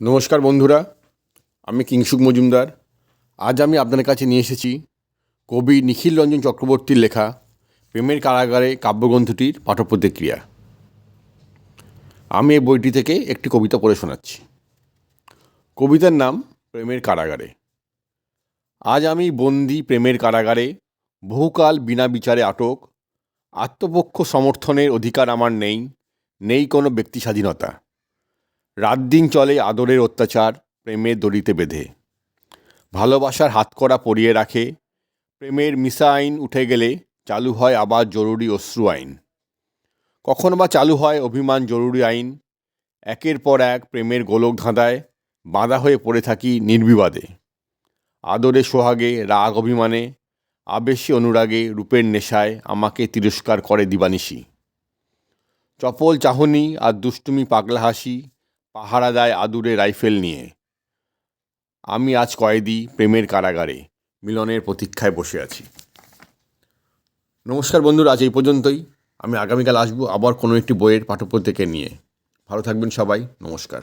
নমস্কার বন্ধুরা, আমি কিংসুক মজুমদার। আজ আমি আপনাদের কাছে নিয়ে এসেছি কবি নিখিল রঞ্জন চক্রবর্তীর লেখা প্রেমের কারাগারে কাব্যগ্রন্থটির পাঠপ্রতিক্রিয়া আমি এই বইটি থেকে একটি কবিতা পড়ে শোনাচ্ছি। কবিতার নাম প্রেমের কারাগারে। আজ আমি বন্দি প্রেমের কারাগারে, বহুকাল বিনা বিচারে আটক, আত্মপক্ষ সমর্থনের অধিকার আমার নেই নেই কোনো ব্যক্তি স্বাধীনতা। রাত দিন চলে আদরের অত্যাচার, প্রেমের দড়িতে বেঁধে। ভালোবাসার হাতকড়া পরিয়ে রাখে, প্রেমের মিশা আইন উঠে গেলে চালু হয় আবার জরুরি অশ্রু আইন। কখন বা চালু হয় অভিমান জরুরি আইন, একের পর এক প্রেমের গোলক ধাঁধায় বাঁধা হয়ে পড়ে থাকি নির্বিবাদে। আদরে সোহাগে, রাগ অভিমানে, আবেশী অনুরাগে রূপের নেশায় আমাকে তিরস্কার করে দিবানিশি। চপল চাহনি আর দুষ্টুমি পাগলা হাসি পাহারা দেয় আদুরে রাইফেল নিয়ে। আমি আজ কয়েদি প্রেমের কারাগারে মিলনের প্রতীক্ষায় বসে আছি। নমস্কার বন্ধুরা, আজ এই পর্যন্তই। আমি আগামীকাল আসব আবার কোনো একটি বইয়ের পাঠ্যপুস্তকে নিয়ে। ভালো থাকবেন সবাই। নমস্কার।